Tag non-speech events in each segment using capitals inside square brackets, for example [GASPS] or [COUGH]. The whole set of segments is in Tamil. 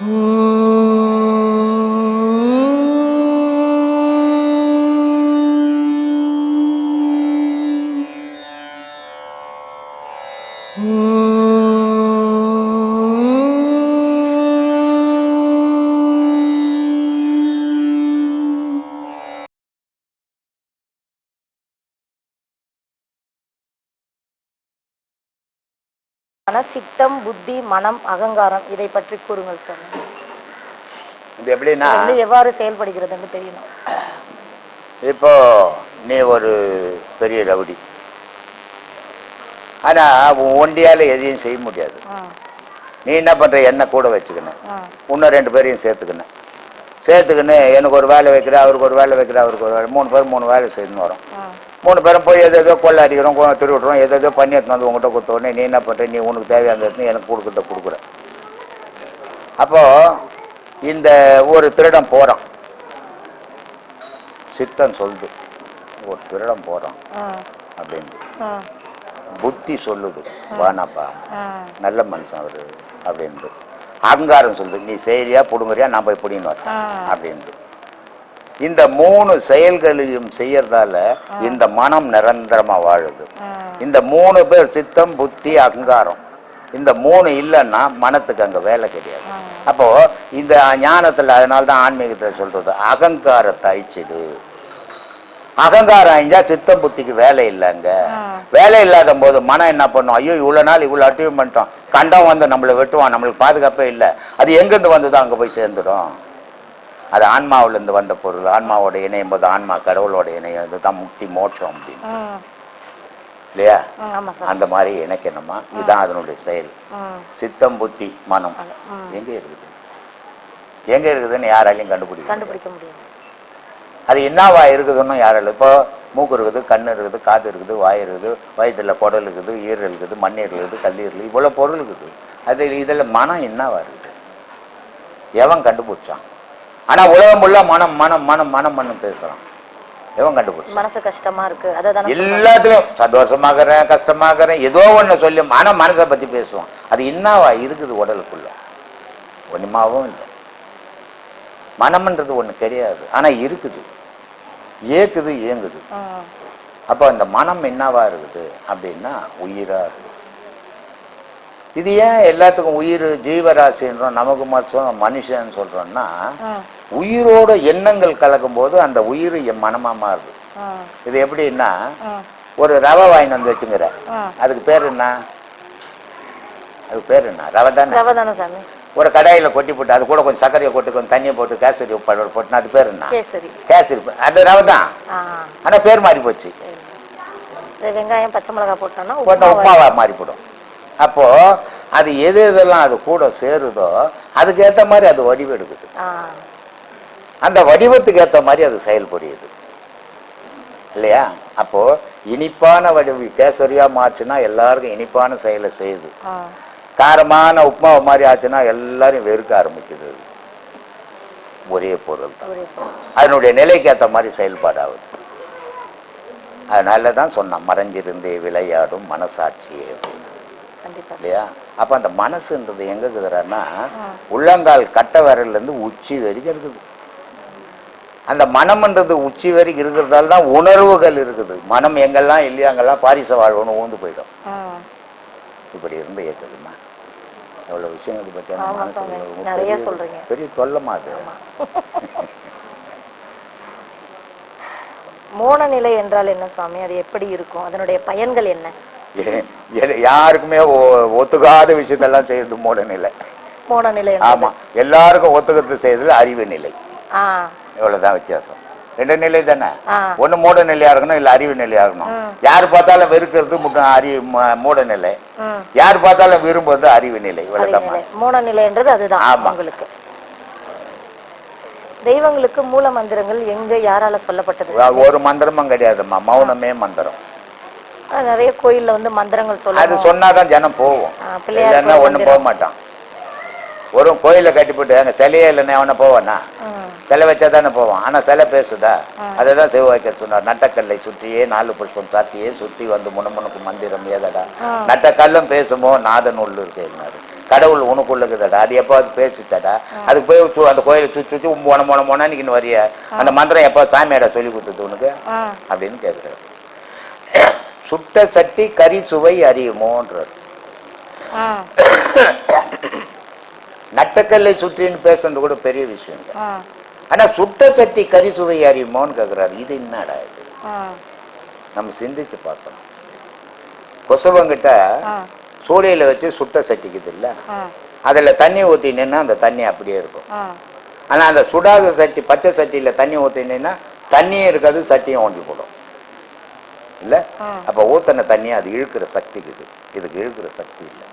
ஆனா [GASPS] புத்தி மனம் அகங்காரம் இதை பற்றி கூறுங்கள் சார். இது எப்படின்னா எவ்வாறு செயல்படுகிறதுன்னு தெரியணும். இப்போ நீ ஒரு பெரிய ரவுடி. ஆனா உன் ஒண்டியால எதையும் செய்ய முடியாது. நீ என்ன பண்ற? என்ன கூட வச்சுக்கணும் இன்னும் ரெண்டு பேரையும் சேர்த்துக்கணும் சேர்த்துக்கின்னு எனக்கு ஒரு வேலை வைக்கிற அவருக்கு ஒரு வேலை வைக்கிற அவருக்கு ஒரு வேலை மூணு பேர் மூணு வேலை செய்யணும் வரும். மூணு பேரும் போய் எது எதோ கொள்ள அடிக்கிறோம் திருவிடுறோம் எது எதோ பண்ணி எடுத்துன்னு வந்து உங்ககிட்ட கொடுத்த உடனே நீ என்ன பண்ற? நீ உனக்கு தேவையானது எடுத்து எனக்கு கொடுக்குறத கொடுக்குற. அப்போ இந்த ஒரு திருடன் போறான். சித்தன் சொல்லுது ஒரு திருடன் போறான். ம், அப்படின்னு. புத்தி சொல்லுது வானாப்பா நல்ல மனுஷன் அவரு. அப்படின்ட்டு அகங்காரம் சொல்லுது நீ செய்யறியா புடுங்குறியா நான் போய் புடின்னு வரேன். ம். அப்படின்ட்டு இந்த மூணு செயல்களையும் செய்யறதால இந்த மனம் நிரந்தரமா வாழுது. இந்த மூணு பேர் சித்தம் புத்தி அகங்காரம். இந்த மூணு இல்லைன்னா மனத்துக்கு அங்க வேலை கிடையாது. அப்போ இந்த ஞானத்துல அதனால தான் ஆன்மீகத்துல சொல்றது அகங்காரத்தை அழிச்சிடு. அகங்காரம் அழிஞ்சா சித்தம் புத்திக்கு வேலை இல்லைங்க வேலை இல்லாத போது மனம் என்ன பண்ணும்? ஐயோ இவ்வளவு நாள் இவ்வளவு அட்டிவ் பண்ணிட்டோம். கண்டம் வந்து நம்மளை வெட்டுவான் நம்மளுக்கு பாதுகாப்பே இல்லை. அது எங்கேருந்து வந்ததோ அங்க போய் சேர்ந்துடும்? அது ஆன்மாவிலேருந்து வந்த பொருள். ஆன்மாவோட இணையும் போது ஆன்மா கடவுளோட இணையும். இதுதான் முக்தி மோட்சம் அப்படின்னு. இல்லையா? அந்த மாதிரி இணைக்கணுமா? இதுதான் அதனுடைய செயல். சித்தம் புத்தி மனம். எங்க இருக்குது? எங்க இருக்குதுன்னு யாராலையும் கண்டுபிடிக்க. கண்டுபிடிக்க முடியும் அது என்னவா இருக்குதுன்னு யாராலும் இப்போ மூக்கு இருக்குது கண்ணு இருக்குது காது இருக்குது வாய் இருக்குது வயிற்றுல குடல் இருக்குது ஈரல் இருக்குது மண்ணீரல் இருக்குது கல்லீரல் இவ்வளோ பொருள் இருக்குது. அது இதில் மனம் என்னவா இருக்குது? எவன் கண்டுபிடிச்சான்? ஆனா உலகம் ஃபுல்லா மனம் மனம் மனம் மனம் மனம் பேசுறான். எவன் கண்டுபிடிச்சான்? மனசு கஷ்டமா இருக்கு. அதை தானே எல்லாத்துலயும் சந்தோஷமாகறேன் கஷ்டமாகறேன் ஏதோ ஒண்ணு சொல்லி ஆனா மனசை பத்தி பேசுவான். அது என்னவா இருக்குது உடலுக்குள்ள? ஒண்ணுமாவும் இல்லை. மனம்ன்றது ஒண்ணு கிடையாது. ஆனா இருக்குது. ஏக்குது ஏங்குது. அப்போ அந்த மனம் என்னவா இருக்குது அப்படின்னா உயிரா இருக்குது. இது ஏன் எல்லாத்துக்கும் உயிர் ஜீவராசின்றோம் நமக்கு மட்டும் மனுஷன் சொல்றோம்னா உயிரோட எண்ணங்கள் கலக்கும் போது அந்த உயிர் என் மனமா மாறுது. இது எப்படின்னா ஒரு ரவை வாங்கிட்டு வந்து வச்சுங்கிற. அதுக்கு பேர் என்ன? அதுக்கு பேர் என்ன? ரவை தானே? ரவை தானே சாமி. ஒரு கடாயில கொட்டி போட்டு அது கூட கொஞ்சம் சர்க்கரையை போட்டு கொஞ்சம் தண்ணியை போட்டு கேசரி உப்பு போட்டுனா அது பேர் என்ன? கேசரி. அது ரவை தான். ஆனா பேர் மாறி போச்சு. வெங்காயம் பச்சை மிளகாய் போட்டோம்னா போட்ட உப்புமா உப்பாவா மாறி போடும் அப்போ அது எது எதெல்லாம் அது கூட சேருதோ அதுக்கு ஏத்த மாதிரி அது வடிவெடுக்குது. அந்த வடிவத்துக்கு ஏத்த மாதிரி அது செயல் புரியுது இல்லையா? அப்போ இனிப்பான வடிவு கேசரியா மாற்றுனா எல்லாருக்கும் இனிப்பான செயலை செய்யுது. காரமான உப்புமாவை மாதிரி ஆச்சுன்னா எல்லாரும் வெறுக்க ஆரம்பிக்குது. ஒரே பொருள். அதனுடைய நிலைக்கு ஏற்ற மாதிரி செயல்பாடு ஆகுது அதனால தான் சொன்னான் மறைஞ்சிருந்தே விளையாடும் மனசாட்சியே இல்லையா? அப்ப அந்த மனசுன்றது எங்க இருக்குதுன்னா உள்ளங்கால் கட்ட விரல்ல இருந்து உச்சி வரைக்கும் இருக்குது. அந்த மனம்ன்றது உச்சி வரைக்கும் இருக்கிறதால தான் உணர்வுகள் இருக்குது. மனம் எங்கெல்லாம் இல்லையா அங்கெல்லாம் பாரிச வாழ்வுன்னு ஊந்து போயிடும். இப்படி இருந்து மனசுல சாமி. ஒரு நிறைய பெரிய- சொல்றீங்க. பெரிய தொல்லமா அது. மோன நிலை என்றால் என்ன சுவாமி அது எப்படி இருக்கும்? அதனுடைய பயன்கள் என்ன? யாருக்குமே ஒத்துக்காத விஷயத்தெல்லாம் செய்யறது மூட நிலை மோன நிலை ஆமா. எல்லாருக்கும் ஒத்துக்கிறது செய்யறது அறிவு நிலை. ஆ இவ்வளவுதான் வித்தியாசம். ரெண்டு நிலை தானே? ஒண்ணு மூட நிலையா இருக்கணும் இல்ல அறிவு நிலையா இருக்கணும். யார் பார்த்தாலும் வெறுக்கிறது அறிவு மூட நிலை. யார் பார்த்தாலும் விரும்புறது அறிவு நிலை. மோன நிலைன்றது அதுதான் ஆமா. உங்களுக்கு. தெய்வங்களுக்கு மூல மந்திரங்கள் எங்க யாரால சொல்லப்பட்டது? ஒரு மந்திரமும் கிடையாதும்மா. மௌனமே மந்திரம். நிறைய கோயில்ல வந்து மந்திரங்கள் அது சொல்லணும். சொன்னாதான் ஜனம் போவோம். ஒண்ணும் போக மாட்டான் ஒரு கோயிலை கட்டிவிட்டு அங்க சிலையே இல்லைன்னா அவனை போவானா? சிலை வச்சா தானே போவான். ஆனா சிலை பேசுதா? அதுதான் சிவவாக்கியர் சொன்னார். நட்டக்கல்லை சுற்றியே நாலு புஷ்பம் சாத்தியே சுற்றி வந்து முணுமுணுக்கு மந்திரம் ஏதடா? நட்டக்கல்லும் பேசுமோ? நாதன் உள்ளு இருக்கேன்னாரு கடவுள் உனக்குள்ள இருக்குதாடா அது எப்போது பேசுச்சாடா அதுக்கு போய் அந்த கோயிலை சுற்றி சுற்றி மோன மோன மோனா நிற்கின்னு வரிய? அந்த மந்திரம் எப்போ சாமியாரா சொல்லி கொடுத்தது உனக்கு? அப்படின்னு கேட்குறாரு. சுட்ட சட்டி கறி சுவை அறியுமோன்றார். [COUGHS] நட்டக்கல்லை சுற்றின்னு பேசுறது கூட பெரிய விஷயம். ஆனா சுட்ட சட்டி கறி சுவை அறியுமோன்னு கேட்குறாரு இது என்னடா இது? நம்ம சிந்திச்சு பார்க்கணும். கொசவங்கிட்ட சூளையில வச்சு சுட்ட சட்டிக்குது இல்ல? அதுல தண்ணி ஊத்தினேன்னா அந்த தண்ணி அப்படியே இருக்கும். ஆனா அந்த சுடாத சட்டி பச்சை சட்டியில தண்ணி ஊத்தினேன்னா தண்ணியும் இருக்காது சட்டியும் ஓண்டி போடும். இல்ல. அப்ப ஊத்தின தண்ணி அது இழுக்கிற சக்தி இருக்குது இதுக்கு இழுக்கிற சக்தி இல்லை.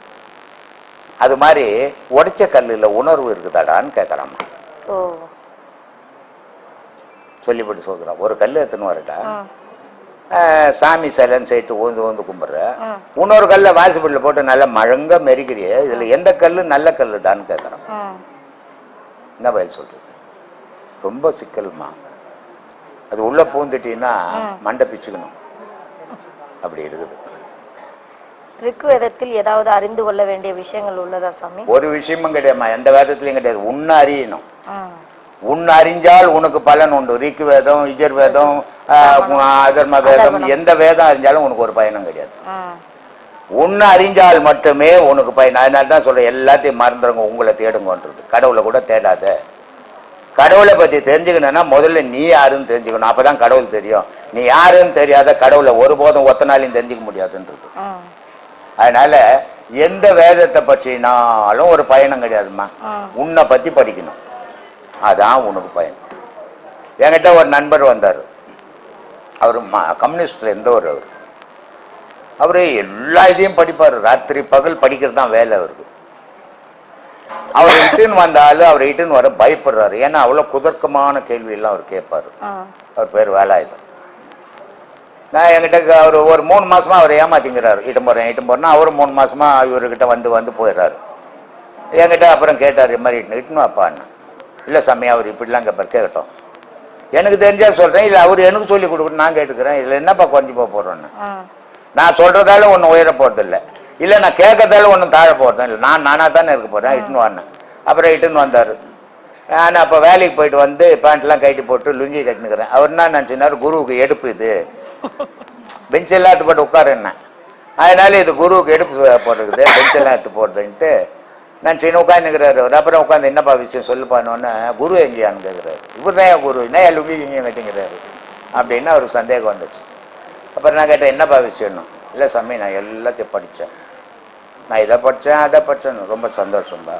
அது மாதிரி உடைச்ச கல்லுல உணர்வு இருக்குதாடான்னு கேட்கறாமா ஓ. சொல்லிப்பட்டு சொல்கிறான் ஒரு கல் எத்தனை வரட்டா? சாமி சிலைன்னு சொல்லிட்டு ஊந்து ஊந்து கும்பிட்ற. இன்னொரு கல்லை வாசிப்பட்டில் போட்டு நல்லா மழங்க மெருகிறிய இதுல எந்த கல்லு நல்ல கல்லு தான்னு கேட்குறான் என்ன பதில் சொல்றது? ரொம்ப சிக்கல்மா. அது உள்ள பூந்துட்டீங்கன்னா மண்டை பிச்சுக்கணும். அப்படி இருக்குது. ரிக்வேதத்தில் ஏதாவது அறிந்து கொள்ள வேண்டிய விஷயங்கள் உள்ளதா சாமி? ஒரு விஷயமும் கிடையாதுமா எந்த வேதத்துலையும் கிடையாது. உன்னை அறியணும். உன் அறிஞ்சால் உனக்கு பலன் உண்டு. ரிக்கு வேதம் இஜர் வேதம் அதர்ம வேதம் எந்த வேதம் அறிஞ்சாலும் உனக்கு ஒரு பயனும் கிடையாது. உன்னை அறிஞ்சால் மட்டுமே உனக்கு பயன். அதனால தான் சொல்றேன் எல்லாத்தையும் மறந்துடுங்க உங்களை தேடுங்கன்றது. கடவுளை கூட தேடாத. கடவுளை பத்தி தெரிஞ்சுக்கணும்னா முதல்ல நீ யாருன்னு தெரிஞ்சுக்கணும். அப்பதான் கடவுள் தெரியும். நீ யாருன்னு தெரியாத கடவுளை ஒருபோதும் ஒத்த நாளையும் தெரிஞ்சுக்க முடியாதுன்றது. அதனால எந்த வேதத்தை பற்றினாலும் ஒரு பயணம் கிடையாதும்மா. ஆ. உன்னை பத்தி படிக்கணும். அதான் உனக்கு பயன். என்கிட்ட ஒரு நண்பர் வந்தார். அவர் கம்யூனிஸ்ட்ல இருந்தவர் அவர்? அவரு எல்லா இதையும் படிப்பார். ராத்திரி பகல் படிக்கிறது தான் வேலை அவருக்கு. அவர் இட்டுன்னு வந்தாலும் அவர் இட்டுன்னு வர பயப்படுறாரு. ஏன்னா அவ்வளோ குதர்க்கமான கேள்வி எல்லாம் அவர் கேட்பாரு. அவர் பேர் வேலாயுதம் நான் என்கிட்ட அவர் ஒரு மூணு மாசமா அவர் ஏமாத்திங்கிறாரு. இட்டும் போறேன் இட்டும் போறேன்னா அவரும் மூணு மாசமா இவர்கிட்ட வந்து வந்து போயிடுறாரு. என்கிட்ட அப்புறம் கேட்டார் இது மாதிரி இட்டுன்னு இட்டுன்னு வாப்பான்னு இல்லை சாமி அவர் இப்படிலாம் கேட்பார் கேட்கட்டும். எனக்கு தெரிஞ்சா சொல்றேன். இல்லை அவர் எனக்கு சொல்லி கொடுக்கணும் நான் கேட்டுக்கிறேன். இதில் என்னப்பா குறைஞ்சி போக போறோன்னு? ஆ. நான் சொல்றதால ஒன்றும் உயர போறது இல்லை இல்லை நான் கேட்கறதால ஒன்றும் தாழ போறதும் இல்லை நான் நானாக தானே இருக்க போறேன். இட்டுன்னு வானேன் அப்புறம் இட்டுன்னு வந்தார். நான் அப்போ வேலைக்கு போயிட்டு வந்து பேண்ட்லாம் கட்டி போட்டு லுங்கி கட்டினுக்கிறேன். அவர் என்ன நினச்சினார் குருவுக்கு எடுப்பு இது. பெஞ்ச் எல்லாம் எடுத்து போட்டு உட்காருன்னு அதனால இது குருவுக்கு எடுப்பு போட்டுருக்குது. பெஞ்ச் எல்லாம் எடுத்து போடுறதுன்ட்டு நான் சின்ன உட்காந்துக்கிறாரு ஒரு அப்புறம் உட்காந்து என்னப்பா விஷயம் சொல்லுப்பானோன்னு குரு எங்கேயான்னு கேட்குறாரு இவர் தான் குரு. என்ன லுங்கி இங்கே கட்டிங்கிறாரு அப்படின்னு ஒரு சந்தேகம் வந்துச்சு. அப்புறம் நான் கேட்டேன் என்னப்பா விஷயம்னு? இல்லை சாமி நான் எல்லாத்தையும் படித்தேன். நான் இதை படித்தேன் அதை படித்தேன் ரொம்ப சந்தோஷம்பா.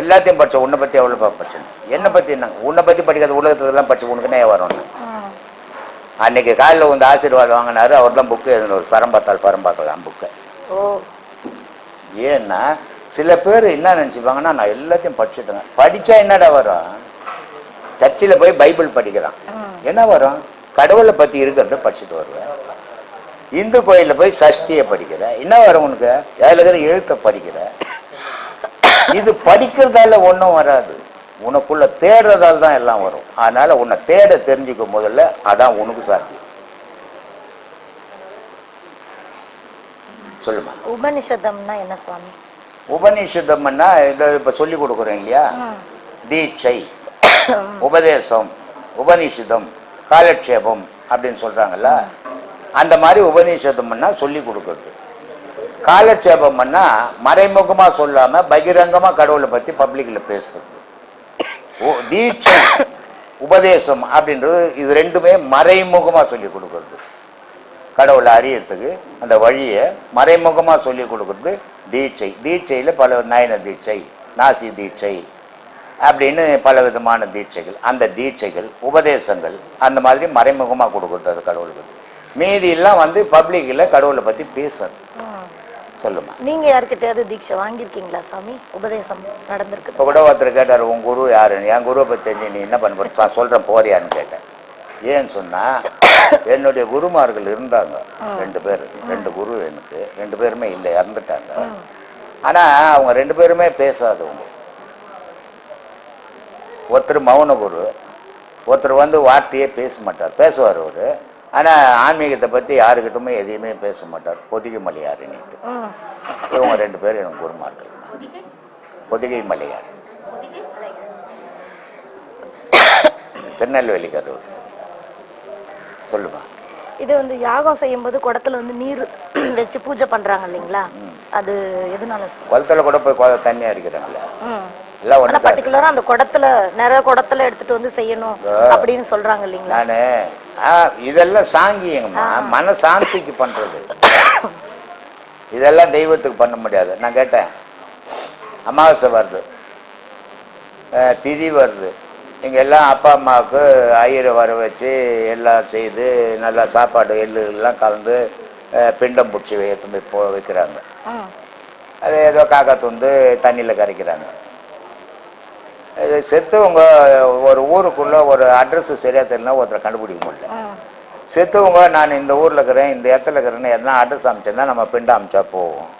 எல்லாத்தையும் படித்தேன். உன்னை பற்றி எவ்வளோப்பா படித்தேன் என்னை பற்றி என்ன? உன்னை பற்றி படிக்காத உலகத்துலலாம் படிச்சு உனக்குன்னே வரணும் அன்னைக்கு காலையில் வந்து ஆசீர்வாதம் வாங்கினாரு. அவர் தான் புக்கு எழுதின ஒரு சரம்பாத்தால் பரம்பாக்கலாம் புக்கை ஓ. ஏன்னா சில பேர் என்ன நினச்சிப்பாங்கன்னா நான் எல்லாத்தையும் படிச்சுட்டேங்க. படித்தா என்னடா வரும்? சர்ச்சில் போய் பைபிள் படிக்கிறான். என்ன வரும்? கடவுளை பற்றி இருக்கிறத படிச்சுட்டு வருவேன். இந்து கோயிலில் போய் சஷ்டியை படிக்கிற. என்ன வரும் உனக்கு? அதில் இருக்கிற எழுத்தை படிக்கிற. இது படிக்கிறதால ஒன்றும் வராது. உனக்குள்ள தேடுறதால தான் எல்லாம் வரும். அதனால உன்னை தேட தெரிஞ்சுக்கும் முதல்ல அதான் உனக்கு சாத்தியம். சொல்லுமா. உபனிஷதம்னா என்ன சுவாமி? உபநிஷதம்னா இதை இப்போ சொல்லி கொடுக்குறேன் இல்லையா? தீட்சை [COUGHS] உபதேசம் உபநிஷதம் காலட்சேபம் அப்படின்னு சொல்றாங்கல்ல? அந்த மாதிரி உபநிஷதம்னா சொல்லி கொடுக்கறது. காலட்சேபம்னா மறைமுகமா சொல்லாம பகிரங்கமா கடவுளை பத்தி பப்ளிக்ல பேசுறது. தீட்சை உபதேசம் அப்படின்றது இது ரெண்டுமே மறைமுகமாக சொல்லி கொடுக்கறது. கடவுளை அறியறதுக்கு அந்த வழியை மறைமுகமாக சொல்லி கொடுக்கறது தீட்சை. தீட்சையில் பல நயன தீட்சை நாசி தீட்சை அப்படின்னு பல விதமான தீட்சைகள். அந்த தீட்சைகள் உபதேசங்கள் அந்த மாதிரி மறைமுகமாக கொடுக்கறது அது கடவுளுக்கு. மீதியெல்லாம் வந்து பப்ளிக்கில் கடவுளை பற்றி பேசுறது. சொல்லுமா. நீங்க யார்கிட்டயாவது தீட்சை வாங்கியிருக்கீங்களா சாமி? உபதேசம் நடந்திருக்கு இப்போ கூட ஒருத்தர் கேட்டார் உன் குரு யாருன்னு என் குருவை பற்றி தெரிஞ்சு நீ என்ன பண்ண போற? சொல்கிறேன் போறியான்னு கேட்டேன். ஏன்னு சொன்னா என்னுடைய குருமார்கள் இருந்தாங்க. ரெண்டு பேர். ரெண்டு குரு எனக்கு. ரெண்டு பேருமே இல்லை இறந்துட்டாங்க. ஆனா அவங்க ரெண்டு பேருமே பேசாதவங்க. ஒருத்தர் மௌன குரு ஒருத்தர் வந்து வார்த்தையே பேச மாட்டார். பேசுவார் அவரு. ஆனா ஆன்மீகத்தை பத்தி யாருக்கிட்டுமே எதையுமே பேச மாட்டார். பொதிகை மலையாருன்னுட்டு இவங்க ரெண்டு பேரும் எனக்கு குருமார்கள். பொதிகை? மலையார் திருநெல்வேலி கரூர் சொல்லுமா இது வந்து யாகம் செய்யும்போது குடத்துல வந்து நீர் வச்சு பூஜை பண்றாங்க இல்லைங்களா? அது எதனால? குளத்துல கூட போய் தண்ணி அடிக்கிறாங்களே ம். எல்லாம் ஒன்று பர்டிகுலரா அந்த குடத்துல நிறைய குடத்துல எடுத்துட்டு வந்து செய்யணும் அப்படின்னு சொல்றாங்க இல்லைங்களா? நானு இதெல்லாம் சாங்கியங்கம்மா. மன சாந்திக்கு பண்றது. இதெல்லாம் தெய்வத்துக்கு பண்ண முடியாது. நான் கேட்டேன். அமாவாசை வருது. திதி வருது. இங்க எல்லாம் அப்பா அம்மாவுக்கு ஐயரை வர வச்சு எல்லாம் செய்து நல்லா சாப்பாடு எள்ளு எல்லாம் கலந்து பிண்டம் பிடிச்சி எடுத்து போய் போ வைக்கிறாங்க அது ஏதோ காக்கா துண்டு தண்ணியில் கரைக்கிறாங்க. செத்தவங்க ஒரு ஊருக்குள்ள ஒரு அட்ரஸ் சரியா தெரியல ஒருத்தரை கண்டுபிடிக்க முடியல. செத்தவங்க நான் இந்த ஊர்ல இருக்கிறேன் இந்த இடத்துல இருக்கிறேன்னு எதனா அட்ரஸ் அமைச்சேன்னா நம்ம பிண்டம் அமைச்சா போவோம்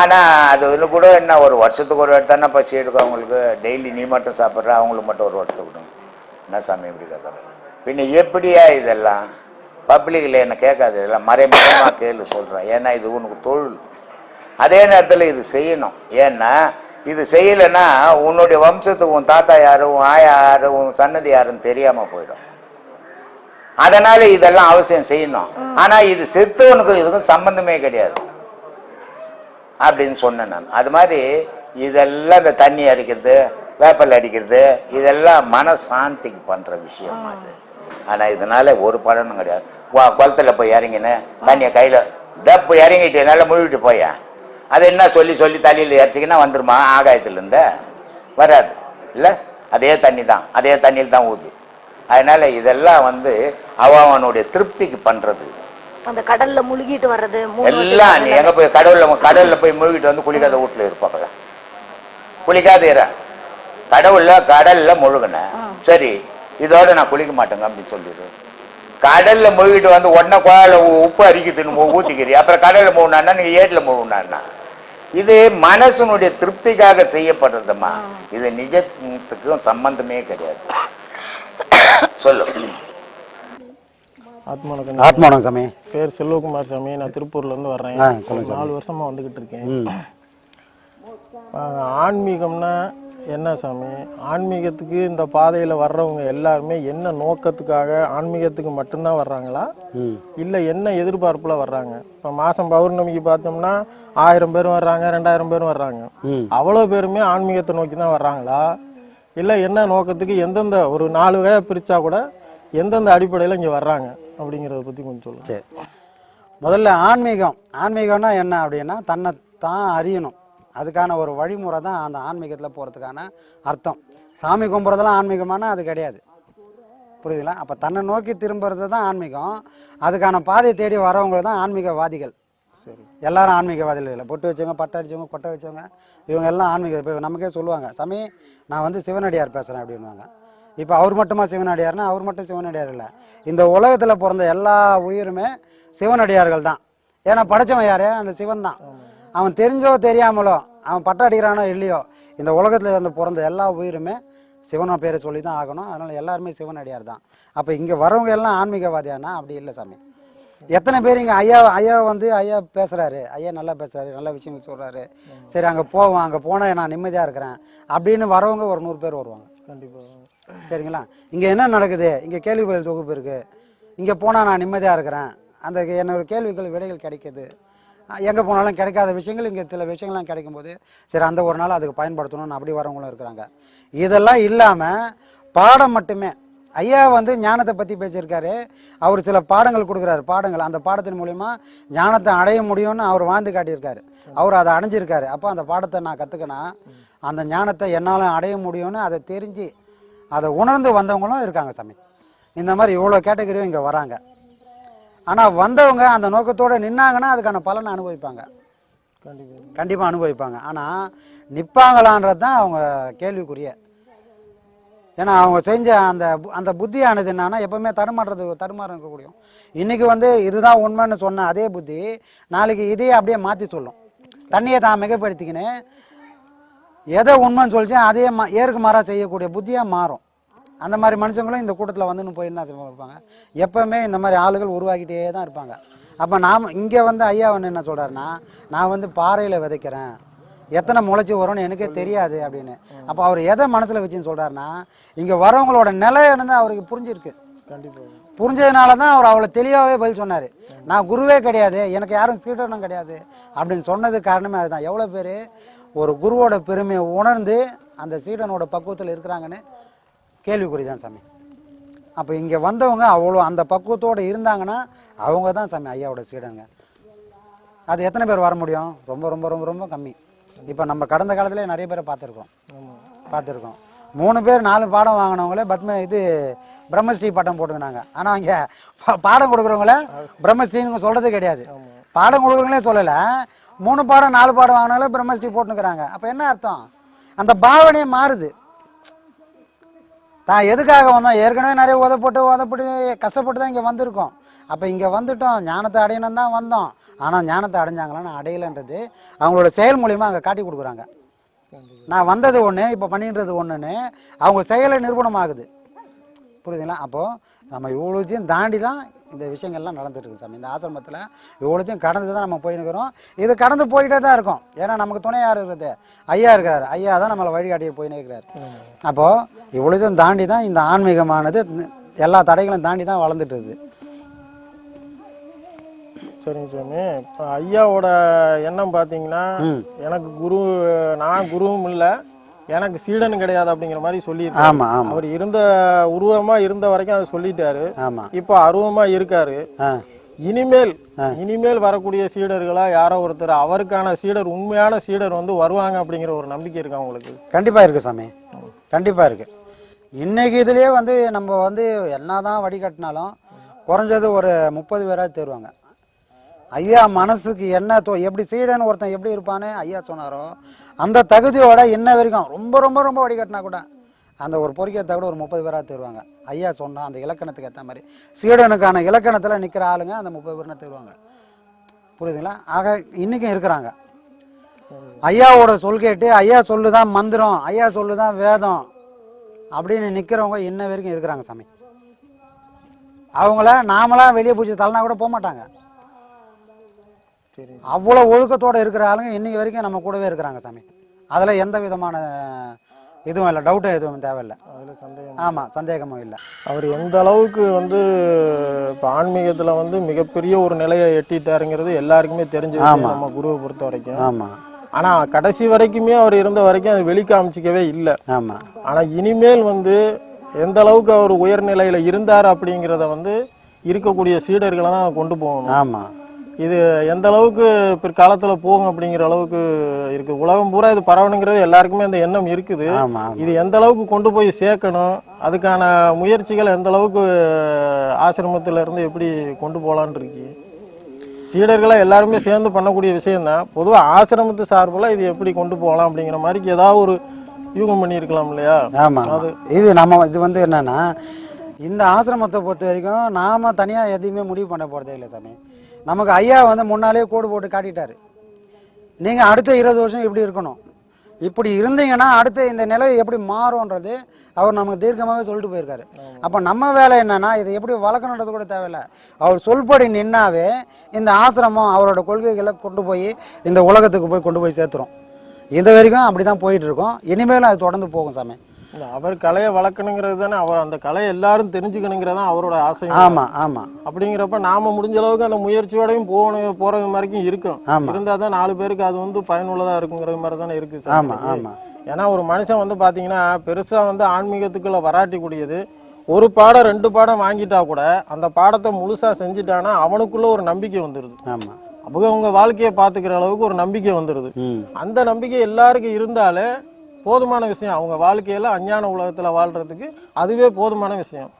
ஆனா அது இன்னும் கூட என்ன ஒரு வருஷத்துக்கு ஒரு தானே பசி எடுக்கும் அவங்களுக்கு. டெய்லி நீ மட்டும் சாப்பிட்ற அவங்களுக்கு மட்டும் ஒரு வருஷத்துக்கு என்ன சாமி இப்படி கேட்குறது பின்ன எப்படியா இதெல்லாம்? பப்ளிக்கில் என்ன கேட்காது இதெல்லாம். மறைமுகமாக கேளு சொல்கிறேன் ஏன்னா இது உனக்கு தொழில். அதே நேரத்தில் இது செய்யணும். ஏன்னா இது செய்யலைன்னா உன்னுடைய வம்சத்துக்கு உன் தாத்தா யாரு உன் ஆயா யாரு உன் சன்னதி யாருன்னு தெரியாம போயிடும். அதனால இதெல்லாம் அவசியம் செய்யணும். ஆனா இது செத்தவனுக்கும் இதுக்கும் சம்பந்தமே கிடையாது. அப்படின்னு சொன்னேன் நான். அது மாதிரி இதெல்லாம் இந்த தண்ணி அடிக்கிறது வேப்பல் அடிக்கிறது இதெல்லாம் மன சாந்திக்கு பண்ற விஷயம் அது. ஆனா இதனால ஒரு பலனும் கிடையாது. குளத்துல போய் இறங்கினேன். தண்ணியை கையில டப்பு இறங்கிட்டு நல்லா முழுகிட்டு போயா? அது என்ன சொல்லி சொல்லி தலையில் இறச்சிக்கினா வந்துருமா? ஆகாயத்துல இருந்த வராது. இல்ல? அதே தண்ணி தான் அதே தண்ணியில் தான் ஊது. அதனால இதெல்லாம் வந்து அவன் அவனுடைய திருப்திக்கு பண்றது. அந்த கடல்ல முழுகிட்டு வர்றது எல்லாம் நீ எங்க போய் கடவுள்ல கடல்ல போய் முழுகிட்டு வந்து குளிக்காத வீட்டுல இருப்பாங்க குளிக்காத இரு. கடவுள்ல கடல்ல முழுகின. சரி இதோட நான் குளிக்க மாட்டேங்க அப்படின்னு சொல்லிடு. கடல்ல முழுகிட்டு வந்து உடனே குழாயில உ- உப்பு அரிக்குதுன்னு ஊத்திக்கிறீ அப்புறம் கடல்ல மூணான்னா நீங்க ஏட்ல மூணான்னா இது மனசனுடைய திருப்திக்காக செய்யப்படுறதுமா? இது நிஜத்துக்கும் சம்பந்தமே கிடையாது. சொல்லு. சாமி பேர் செல்வகுமார் சாமி நான் திருப்பூர்ல இருந்து வர்றேன் நாலு வருஷமா வந்துகிட்டு இருக்கேன். ஆன்மீகம்னா என்ன சாமி? ஆன்மீகத்துக்கு இந்த பாதையில வர்றவங்க எல்லாருமே என்ன நோக்கத்துக்காக ஆன்மீகத்துக்கு மட்டும்தான் வர்றாங்களா? இல்ல என்ன எதிர்பார்ப்புல வர்றாங்க? இப்ப மாசம் பௌர்ணமிக்கு பார்த்தோம்னா ஆயிரம் பேரும் வர்றாங்க ரெண்டாயிரம் பேரும் வர்றாங்க. அவ்வளோ பேருமே ஆன்மீகத்தை நோக்கி தான் வர்றாங்களா? இல்லை என்ன நோக்கத்துக்கு எந்தெந்த ஒரு நாலு வகையாக பிரித்தா கூட எந்தெந்த அடிப்படையில் இங்கே வர்றாங்க? அப்படிங்கிறத பற்றி கொஞ்சம் சொல்லுங்கள் சரி. முதல்ல ஆன்மீகம். ஆன்மீகம்னா என்ன அப்படின்னா தன்னை தான் அறியணும். அதுக்கான ஒரு வழிமுறை தான் அந்த ஆன்மீகத்தில் போகிறதுக்கான அர்த்தம். சாமி கும்பிட்றதெல்லாம் ஆன்மீகமானா அது கிடையாது. புரியுதுங்களா? அப்போ தன்னை நோக்கி திரும்புறது தான் ஆன்மீகம். அதுக்கான பாதையை தேடி வரவங்க தான் ஆன்மீகவாதிகள். சரி. எல்லாரும் ஆன்மீகவாதிகள் இல்லை பொட்டு வச்சவங்க பட்டை அடிச்சவங்க கொட்டை வச்சவங்க இவங்க எல்லாம் ஆன்மீக இப்போ நமக்கே சொல்லுவாங்க சாமி நான் வந்து சிவனடியார் பேசுகிறேன் அப்படின்வாங்க இப்போ அவர் மட்டுமா சிவனடியார்னா அவர் மட்டும் சிவனடியார் இல்லை. இந்த உலகத்தில் பிறந்த எல்லா உயிருமே சிவனடியார்கள் தான். ஏன்னா படைச்சவன் யாரு? அந்த சிவன் தான். அவன் தெரிஞ்சோ தெரியாமலோ அவன் பட்டை அடிக்கிறானோ இல்லையோ இந்த உலகத்தில் இருந்து பிறந்த எல்லா உயிருமே சிவனை பேரை சொல்லி தான் ஆகணும். அதனால் எல்லாருமே சிவனடியார் தான். அப்போ இங்கே வரவங்க எல்லாம் ஆன்மீகவாதியானா? அப்படி இல்லை சாமி. எத்தனை பேர் இங்கே ஐயா ஐயா வந்து ஐயா பேசுகிறாரு ஐயா நல்லா பேசுகிறாரு நல்ல விஷயங்கள் சொல்கிறாரு சரி அங்கே போவோம் அங்கே போனால் நான் நிம்மதியாக இருக்கிறேன். அப்படின்னு வரவங்க ஒரு நூறு பேர் வருவாங்க. கண்டிப்பாக சரிங்களா? இங்கே என்ன நடக்குது? இங்கே கேள்வி பதில் தொகுப்பு இருக்குது இங்கே போனால் நான் நிம்மதியாக இருக்கிறேன். அந்த என்னோட கேள்விகள் விடைகள் கிடைக்குது. எங்கே போனாலும் கிடைக்காத விஷயங்கள் இங்கே சில விஷயங்கள்லாம் கிடைக்கும்போது சரி அந்த ஒரு நாள் அதுக்கு பயன்படுத்தணும்னு அப்படி வரவங்களும் இருக்கிறாங்க. இதெல்லாம் இல்லாமல் பாடம் மட்டுமே. ஐயா வந்து ஞானத்தை பற்றி பேசியிருக்காரு. அவர் சில பாடங்கள் கொடுக்குறாரு பாடங்கள். அந்த பாடத்தின் மூலிமா ஞானத்தை அடைய முடியும்னு அவர் வாழ்ந்து காட்டியிருக்காரு. அவர் அதை அடைஞ்சிருக்காரு. அப்போ அந்த பாடத்தை நான் கற்றுக்கினா அந்த ஞானத்தை என்னால் அடைய முடியும்னு அதை தெரிஞ்சு அதை உணர்ந்து வந்தவங்களும் இருக்காங்க சாமி. இந்த மாதிரி இவ்வளோ கேட்டகரியும் இங்கே வராங்க. ஆனால் வந்தவங்க அந்த நோக்கத்தோடு நின்னாங்கன்னா அதுக்கான பலனை அனுபவிப்பாங்க. கண்டிப்பாக கண்டிப்பாக அனுபவிப்பாங்க. ஆனால் நிற்பாங்களான்றது தான் அவங்க கேள்விக்குரிய. ஏன்னா அவங்க செஞ்ச அந்த பு- அந்த புத்தியானது என்னன்னா எப்பவுமே தடுமாறுறது தடுமாறம் இருக்கக்கூடியும் இன்னைக்கு வந்து இதுதான் உண்மைன்னு சொன்ன அதே புத்தி நாளைக்கு இதையே அப்படியே மாற்றி சொல்லும். தண்ணியை தான் மிகப்படுத்திக்கின்னு எதை உண்மைன்னு சொல்லிச்சு அதே மா ஏற்கு மாறாக செய்யக்கூடிய புத்தியாக மாறும். அந்த மாதிரி மனுஷங்களும் இந்த கூட்டத்தில் வந்துன்னு போயின்னு தான் இருப்பாங்க? எப்பவுமே இந்த மாதிரி ஆளுகள் உருவாக்கிட்டே தான் இருப்பாங்க. அப்போ நாம் இங்கே வந்து ஐயா வந்து என்ன சொல்கிறாருன்னா நான் வந்து பாறையில் விதைக்கிறேன். எத்தனை முளைச்சி வரும்னு எனக்கே தெரியாது அப்படின்னு. அப்போ அவர் எதை மனசில் வச்சுன்னு சொல்கிறாருன்னா இங்கே வரவங்களோட நிலை என்னன்னு அவருக்கு புரிஞ்சிருக்கு. கண்டிப்பாக புரிஞ்சதுனால தான் அவர் அவ்வளோ தெளிவாகவே பதில் சொன்னார். நான் குருவே கிடையாது எனக்கு யாரும் சீடனும் கிடையாது அப்படின்னு சொன்னது காரணமே அதுதான். எவ்வளோ பேர் ஒரு குருவோட பெருமையை உணர்ந்து அந்த சீடனோட பக்குவத்தில் இருக்கிறாங்கன்னு கேள்விக்குறி தான் சாமி. அப்போ இங்கே வந்தவங்க அவ்வளோ அந்த பக்குவத்தோடு இருந்தாங்கன்னா அவங்க தான் சாமி ஐயாவோட சீடனுங்க. அது எத்தனை பேர் வர முடியும்? ரொம்ப ரொம்ப ரொம்ப ரொம்ப கம்மி. இப்போ நம்ம கடந்த காலத்திலே நிறைய பேரை பார்த்துருக்கோம். பார்த்துருக்கோம். மூணு பேர் நாலு பாடம் வாங்கினவங்களே பத்ம இது பிரம்மஸ்ரீ பட்டம் போட்டுக்கினாங்க. ஆனால் இங்கே பாடம் கொடுக்குறவங்கள பிரம்மஸ்ரீன்னு சொல்கிறது கிடையாது. பாடம் கொடுக்குறவங்களே சொல்லலை. மூணு பாடம் நாலு பாடம் வாங்கினாலே பிரம்மஸ்ரீ போட்டுக்கிறாங்க அப்போ என்ன அர்த்தம்? அந்த பாவனையே மாறுது. தான் எதுக்காக வந்தோம்? ஏற்கனவே நிறைய உதப்பட்டு உதப்பட்டு கஷ்டப்பட்டு தான் இங்கே வந்திருக்கோம். அப்போ இங்கே வந்துட்டோம். ஞானத்தை அடையணும் தான் வந்தோம். ஆனால் ஞானத்தை அடைஞ்சாங்களான்னு அடையலைன்றது அவங்களோட செயல் மூலியமாக அங்கே காட்டி கொடுக்குறாங்க. நான் வந்தது ஒன்று இப்போ பண்ணின்றது ஒன்றுன்னு அவங்க செயலை நிரூபணம் ஆகுது புரியுதுங்களா? அப்போது நம்ம இவ்வளோத்தையும் தாண்டி தான் இந்த விஷயங்கள்லாம் நடந்துட்டு இருக்கு சாமி. இந்த ஆசிரமத்தில் இவ்வளோத்தையும் கடந்து தான் நம்ம போயின்னுக்கிறோம். இது கடந்து போயிட்டே தான் இருக்கோம். ஏன்னா நமக்கு துணை யார் இருக்குது? ஐயா இருக்கார். ஐயா தான் நம்மளை வழிகாட்டியே போயினே இருக்கிறார். அப்போது இவ்வளோத்தையும் தாண்டி தான் இந்த ஆன்மீகமானது எல்லா தடைகளும் தாண்டி தான் வளர்ந்துட்டு இருக்குது சரிங்க சாமி. இப்போ ஐயாவோட எண்ணம் பார்த்தீங்கன்னா. எனக்கு குரு நான் குருவும் இல்லை. எனக்கு சீடன் கிடையாது அப்படிங்கிற மாதிரி ஆமாம் அவர் இருந்த உருவமா இருந்த வரைக்கும் அதை சொல்லிட்டாரு. ஆமாம் இப்போ அருவமா இருக்காரு. இனிமேல் இனிமேல் வரக்கூடிய சீடர்களா யாரோ ஒருத்தர் அவருக்கான சீடர் உண்மையான சீடர் வந்து வருவாங்க அப்படிங்கிற ஒரு நம்பிக்கை இருக்கா உங்களுக்கு? கண்டிப்பாக இருக்குது சாமி. கண்டிப்பாக இருக்குது இன்னைக்கு இதுலேயே வந்து நம்ம வந்து என்னதான் வடிகட்டினாலும் குறைஞ்சது ஒரு முப்பது பேராவது தேருவாங்க. ஐயா மனசுக்கு என்ன தோ எப்படி சீடன்னு ஒருத்தன் எப்படி இருப்பான்னு ஐயா சொன்னாரோ அந்த தகுதியோட இன்ன வரைக்கும் ரொம்ப ரொம்ப ரொம்ப வடிகட்டினா கூட அந்த ஒரு பொறிக்கிறத கூட ஒரு முப்பது பேராக தருவாங்க. ஐயா சொன்னால் அந்த இலக்கணத்துக்கு ஏற்ற மாதிரி. சீடனுக்கான இலக்கணத்தில் நிற்கிற ஆளுங்க அந்த முப்பது பேர்னா தருவாங்க. புரியுதுங்களா? ஆக இன்றைக்கும் இருக்கிறாங்க. ஐயாவோட சொல் கேட்டு ஐயா சொல்லுதான் மந்திரம் ஐயா சொல்லுதான் வேதம் அப்படின்னு நிற்கிறவங்க இன்ன வரைக்கும் இருக்கிறாங்க சாமி. அவங்கள நாமளாம் வெளியே பூச்சி தள்ளனா கூட போக மாட்டாங்க சரி அவ்வளோ ஒழுக்கத்தோட இருக்கிற ஆளுங்க இன்னைக்கு வரைக்கும் நம்ம கூடவே இருக்கிறாங்க சாமி. அதில் எந்த விதமான இதுவும் இல்லை டவுட்டும் எதுவும் தேவையில்லை. அதுல சந்தேகம் ஆமாம் சந்தேகமும் இல்லை. அவர் எந்த அளவுக்கு வந்து இப்போ ஆன்மீகத்துல வந்து மிகப்பெரிய ஒரு நிலையை எட்டிட்டாருங்கிறது எல்லாருக்குமே தெரிஞ்ச விஷயம் நம்ம குருவை பொறுத்த வரைக்கும். ஆமாம் ஆனா கடைசி வரைக்குமே அவர் இருந்த வரைக்கும் அது வெளி காமிச்சிக்கவே இல்லை. ஆமாம் ஆனா இனிமேல் வந்து எந்த அளவுக்கு அவர் உயர்நிலையில இருந்தார் அப்படிங்கிறத வந்து இருக்கக்கூடிய சீடர்களை தான் கொண்டு போகணும். ஆமாம் இது எந்த அளவுக்கு பிற்காலத்துல போகும் அப்படிங்கிற அளவுக்கு இருக்கு. உலகம் பூரா இது பரவணுங்கிறது எல்லாருக்குமே அந்த எண்ணம் இருக்குது. இது எந்த அளவுக்கு கொண்டு போய் சேர்க்கணும் அதுக்கான முயற்சிகள் எந்த அளவுக்கு ஆசிரமத்துல இருந்து எப்படி கொண்டு போலான்னு இருக்கு. சீடர்களா எல்லாருமே சேர்ந்து பண்ணக்கூடிய விஷயம்தான். பொதுவா ஆசிரமத்து சார்பில் இது எப்படி கொண்டு போகலாம் அப்படிங்கிற மாதிரி ஏதாவது ஒரு யூகம் பண்ணியிருக்கலாம் இல்லையா? ஆமாம் இது நம்ம இது வந்து என்னன்னா இந்த ஆசிரமத்தை பொறுத்த வரைக்கும் நாம தனியாக எதையுமே முடிவு பண்ண போகிறதே இல்லை சாமி. நமக்கு ஐயா வந்து முன்னாலே கோடு போட்டு காட்டிட்டாரு. நீங்கள் அடுத்த இருபது வருஷம் இப்படி இருக்கணும். இப்படி இருந்தீங்கன்னா அடுத்த இந்த நிலை எப்படி மாறும்ன்றது அவர் நமக்கு தீர்க்கமாகவே சொல்லிட்டு போயிருக்காரு. அப்போ நம்ம வேலை என்னன்னா இதை எப்படி வளர்க்கணுன்றது கூட தேவையில்ல. அவர் சொல்படி நின்னாவே இந்த ஆசிரமம் அவரோட கொள்கைகளை கொண்டு போய் இந்த உலகத்துக்கு போய் கொண்டு போய் சேர்த்துரும். இது வரைக்கும் அப்படி தான் போயிட்டு இருக்கோம். இனிமேலும் அது தொடர்ந்து போகும் சாமி. இல்ல, அவர் கலையை வளர்க்கணுங்கிறது தானே அவர் அந்த கலையை எல்லாரும் தெரிஞ்சுக்கணுங்கிறதான் அவரோட ஆசை ஆமாம் ஆமாம் அப்படிங்கிறப்ப நாம முடிஞ்ச அளவுக்கு அந்த முயற்சியோடையும் போகணும் போறது மாதிரிக்கும் இருக்கும். ஆமா. இருந்தா தான் நாலு பேருக்கு அது வந்து பயனுள்ளதா இருக்குங்கிற மாதிரி தானே இருக்கு சார். ஆமாம் ஆமாம் ஏன்னா ஒரு மனுஷன் வந்து பாத்தீங்கன்னா பெருசா வந்து ஆன்மீகத்துக்குள்ள வராட்டி கூடியது. ஒரு பாடம் ரெண்டு பாடம் வாங்கிட்டா கூட அந்த பாடத்தை முழுசா செஞ்சுட்டானா அவனுக்குள்ள ஒரு நம்பிக்கை வந்துருது. ஆமாம் அவங்க அவங்க வாழ்க்கையை பாத்துக்கிற அளவுக்கு ஒரு நம்பிக்கை வந்துருது. அந்த நம்பிக்கை எல்லாருக்கும் இருந்தாலே போதுமான விஷயம். அவங்க வாழ்க்கையில அஞ்ஞான உலகத்துல வாழ்றதுக்கு அதுவே போதுமான விஷயம்.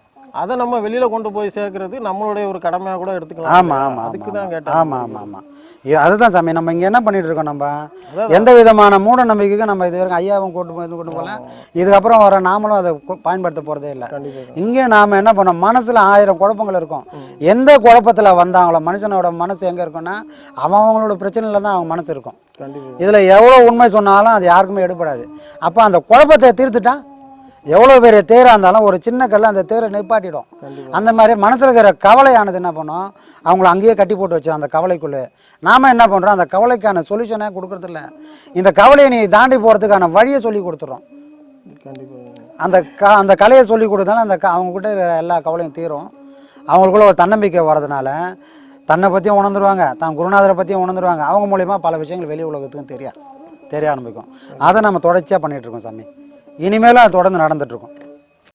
அதை நம்ம வெளியில கொண்டு போய் சேர்க்கறது நம்மளுடைய ஒரு கடமையா கூட எடுத்துக்கலாம். ஆமாம் ஆமாம் அதுக்கு தான் கேட்டேன். ஆமாம் ஆமாம் ஆமாம் அதுதான் சாமி. நம்ம இங்கே என்ன பண்ணிட்டு இருக்கோம் நம்ம எந்த விதமான மூட நம்பிக்கைக்கும் நம்ம இது வரைக்கும் ஐயாவும் கூட்டு போய் கொண்டு போகல. இதுக்கப்புறம் வர நாமளும் அதை பயன்படுத்த போகிறதே இல்லை. இங்கே நாம் என்ன பண்ணோம்? மனசில் ஆயிரம் குழப்பங்கள் இருக்கும். எந்த குழப்பத்தில் வந்தாங்களோ மனுஷனோட மனசு எங்கே இருக்குன்னா அவன் அவங்களோட பிரச்சனையில் தான் அவன் மனசு இருக்கும். இதில் எவ்வளோ உண்மை சொன்னாலும் அது யாருக்குமே எடுபடாது. அப்போ அந்த குழப்பத்தை தீர்த்துட்டா எவ்வளோ பெரிய தேராக இருந்தாலும் ஒரு சின்ன கல் அந்த தேரை நிப்பாட்டிடும். அந்த மாதிரி மனசில் இருக்கிற கவலையானது என்ன பண்ணும்? அவங்கள அங்கேயே கட்டி போட்டு வச்சோம் அந்த கவலைக்குள்ளே. நாம என்ன பண்ணுறோம் அந்த கவலைக்கான சொல்யூஷனே கொடுக்கறதில்ல இந்த கவலையை நீ தாண்டி போகிறதுக்கான வழியை சொல்லி கொடுத்துட்றோம் அந்த க அந்த கலையை சொல்லி கொடுத்தாலும் அந்த க அவங்கக்கிட்ட எல்லா கவலையும் தீரும். அவங்களுக்குள்ள ஒரு தன்னம்பிக்கை வர்றதுனால தன்னை பற்றியும் உணர்ந்துருவாங்க. தான் குருநாதரை பற்றியும் உணர்ந்துருவாங்க. அவங்க மூலிமா பல விஷயங்கள் வெளி உலகத்துக்கும் தெரியாது தெரிய ஆரம்பிக்கும். அதை நம்ம தொடர்ச்சியாக பண்ணிகிட்டு இருக்கோம் சாமி. இனிமேலும் அது தொடர்ந்து நடந்துட்டு இருக்கும்